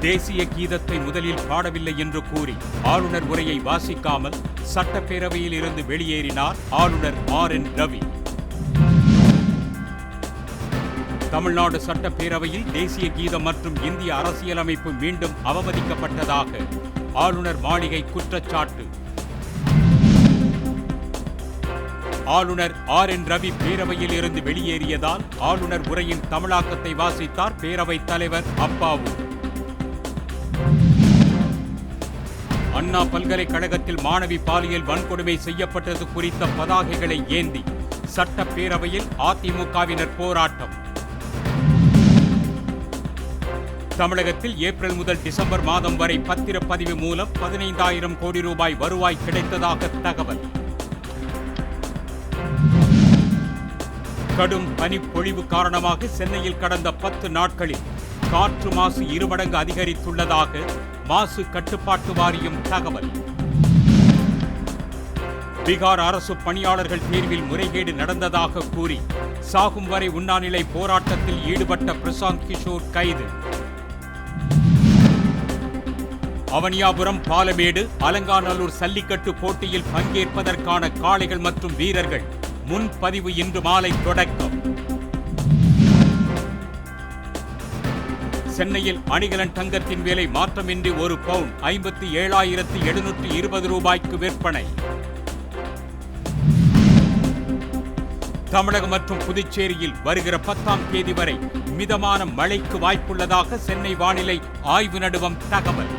தேசிய கீதத்தை முதலில் பாடவில்லை என்று கூறி ஆளுநர் உரையை வாசிக்காமல் சட்டப்பேரவையில் இருந்து வெளியேறினார் ஆளுநர் ஆர் என் ரவி. தமிழ்நாடு சட்டப்பேரவையில் தேசிய கீதம் மற்றும் இந்திய அரசியலமைப்பு மீண்டும் அவமதிக்கப்பட்டதாக ஆளுநர் மாளிகை குற்றச்சாட்டு. ஆளுநர் ஆர் என் ரவி பேரவையில் இருந்து வெளியேறியதால் ஆளுநர் உரையின் தமிழாக்கத்தை வாசித்தார் பேரவைத் தலைவர் அப்பாவு. அண்ணா பல்கலைக்கழகத்தில் மாணவி பாலியல் வன்கொடுமை செய்யப்பட்டது குறித்த பதாகைகளை ஏந்தி சட்டப்பேரவையில் அதிமுகவினர் போராட்டம். தமிழகத்தில் ஏப்ரல் முதல் டிசம்பர் மாதம் வரை பத்திரப்பதிவு மூலம் பதினைந்தாயிரம் கோடி ரூபாய் வருவாய் கிடைத்ததாக தகவல். கடும் பனிப்பொழிவு காரணமாக சென்னையில் கடந்த பத்து நாட்களில் காற்று மாசு இருமடங்கு அதிகரித்துள்ளதாக மாசு கட்டுப்பாட்டு வாரியம் தகவல். பீகார் அரசு பணியாளர்கள் தேர்வில் முறைகேடு நடந்ததாக கூறி சாகும் வரை உண்ணாநிலை போராட்டத்தில் ஈடுபட்ட பிரசாந்த் கிஷோர் கைது. அவனியாபுரம் பாலமேடு அலங்காநல்லூர் சல்லிக்கட்டு போட்டியில் பங்கேற்பதற்கான காளைகள் மற்றும் வீரர்கள் முன்பதிவு இன்று மாலை தொடக்கம். சென்னையில் அணிகலன் தங்கத்தின் விலை மாற்றமின்றி ஒரு பவுன் ஐம்பத்தி ஏழாயிரத்தி எழுநூற்றி இருபது ரூபாய்க்கு விற்பனை. தமிழகம் மற்றும் புதுச்சேரியில் வருகிற பத்தாம் தேதி வரை மிதமான மழைக்கு வாய்ப்புள்ளதாக சென்னை வானிலை ஆய்வு நடுவம் தகவல்.